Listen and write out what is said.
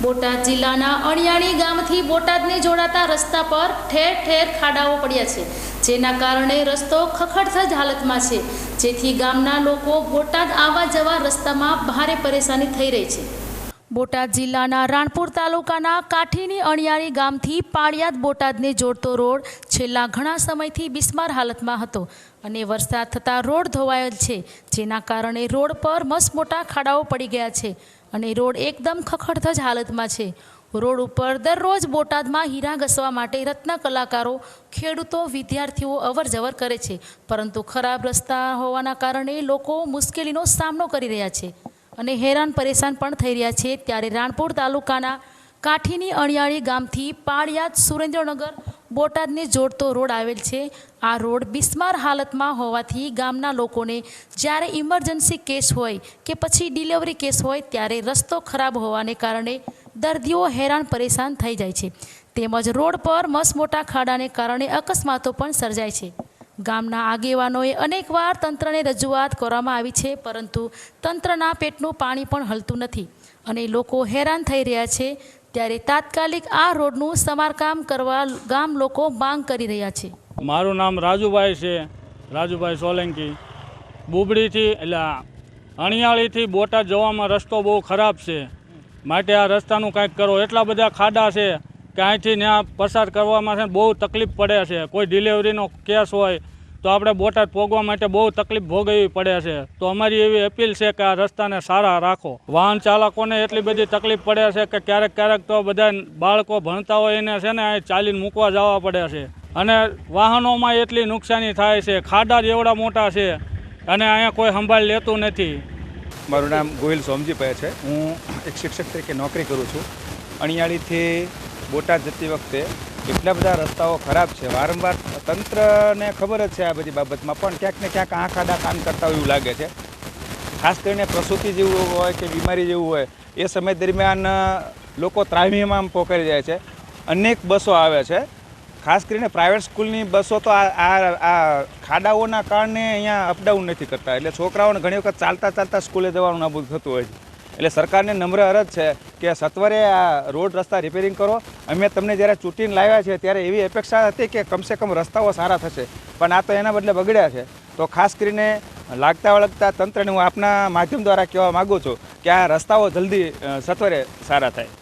બોટાદ જિલ્લાના અણિયાણી ગામથી બોટાદને જોડાતા રસ્તા પર ઠેર ઠેર ખાડાઓ પડ્યા છે, જેના કારણે રસ્તો ખખડધજ હાલતમાં છે. જેથી ગામના લોકો બોટાદ આવવા જવા રસ્તામાં ભારે પરેશાની થઈ રહી છે. બોટાદ જિલ્લાના રાણપુર તાલુકાના કાઠીની અણિયાળી ગામથી પાળિયાદ બોટાદને જોડતો રોડ છેલ્લા ઘણા સમયથી બિસ્માર હાલતમાં હતો અને વરસાદ થતાં રોડ ધોવાયેલ છે, જેના કારણે રોડ પર મસમોટા ખાડાઓ પડી ગયા છે અને રોડ એકદમ ખખડધજ હાલતમાં છે. રોડ ઉપર દરરોજ બોટાદમાં હીરા ઘસવા માટે રત્ન કલાકારો, ખેડૂતો, વિદ્યાર્થીઓ અવર જવર કરે છે, પરંતુ ખરાબ રસ્તા હોવાના કારણે લોકો મુશ્કેલીનો સામનો કરી રહ્યા છે. અને હેરાન પરેશાન પણ થઈ રહ્યા છે ત્યારે રાણપુર તાલુકાના કાઠીની અણિયાળી ગામથી પાળિયાદ સુરેન્દ્રનગર બોટાદને જોડતો રોડ આવેલ છે. આ રોડ બિસ્માર હાલતમાં હોવાથી ગામના લોકોને જ્યારે ઇમરજન્સી કેસ હોય કે પછી ડિલિવરી કેસ હોય ત્યારે રસ્તો ખરાબ હોવાને કારણે દર્દીઓ હેરાન પરેશાન થઈ જાય છે. તેમજ રોડ પર મસમોટા મોટા ખાડાને કારણે અકસ્માતો પણ સર્જાય છે. ગામના આગેવાનોએ અનેકવાર તંત્રને રજૂઆત કરવામાં આવી છે, પરંતુ તંત્રના પેટનું પાણી પણ હલતું નથી અને લોકો હેરાન થઈ રહ્યા છે. ત્યારે તાત્કાલિક આ રોડનું સમારકામ કરવા ગામ લોકો માંગ કરી રહ્યા છે. મારું નામ રાજુભાઈ છે, રાજુભાઈ સોલંકી. બુબડીથી, એટલે અણિયાળીથી બોટાદ જવામાં રસ્તો બહુ ખરાબ છે. માટે આ રસ્તાનું કાંઈક કરો. એટલા બધા ખાડા છે કે અહીંથી ત્યાં પસાર કરવામાં છે બહુ તકલીફ પડે છે. કોઈ ડિલિવરીનો કેસ હોય તો આપણે બોટાદ પહોંચવા માટે બહુ તકલીફ ભોગવવી પડે છે. તો અમારી એવી અપીલ છે કે આ રસ્તાને સારા રાખો. વાહન ચાલકોને એટલી બધી તકલીફ પડે છે કે ક્યારેક ક્યારેક તો બધા બાળકો ભણતા હોય એને છે ને અહીં ચાલીને મૂકવા જવા પડે છે. અને વાહનોમાં એટલી નુકસાની થાય છે. ખાડા જ એવડા મોટા છે અને અહીંયા કોઈ સંભાળ લેતું નથી. મારું નામ ગોહિલ સોમજીભાઈ છે. હું એક શિક્ષક તરીકે નોકરી કરું છું. અણિયાળીથી બોટાદ જતી વખતે એટલા બધા રસ્તાઓ ખરાબ છે. વારંવાર તંત્રને ખબર જ છે આ બધી બાબતમાં, પણ ક્યાંક ને ક્યાંક આંખ આડા કામ કરતા હોય એવું લાગે છે. ખાસ કરીને પ્રસૂતિ જેવું હોય કે બીમારી જેવું હોય, એ સમય દરમિયાન લોકો ત્રાહીમામ પોકારી જાય છે. અનેક બસો આવે છે. ખાસ કરીને પ્રાઇવેટ સ્કૂલની બસો તો આ આ આ ખાડાઓના કારણે અહીંયા અપડાઉન નથી કરતા. એટલે છોકરાઓને ઘણી વખત ચાલતા ચાલતા સ્કૂલે જવાનું નાબૂદ થતું હોય છે. એટલે સરકારને નમ્ર અરજ છે કે સત્વરે આ રોડ રસ્તા રિપેરિંગ કરો. અમે તમને જ્યારે ચૂંટીને લાવ્યા છે ત્યારે એવી અપેક્ષા હતી કે કમસે કમ રસ્તાઓ સારા થશે. પણ આ તો એના બદલે બગડ્યા છે. તો ખાસ કરીને લાગતા વળગતા તંત્રને હું આપના માધ્યમ દ્વારા કહેવા માગું છું કે આ રસ્તાઓ જલ્દી સત્વરે સારા થાય.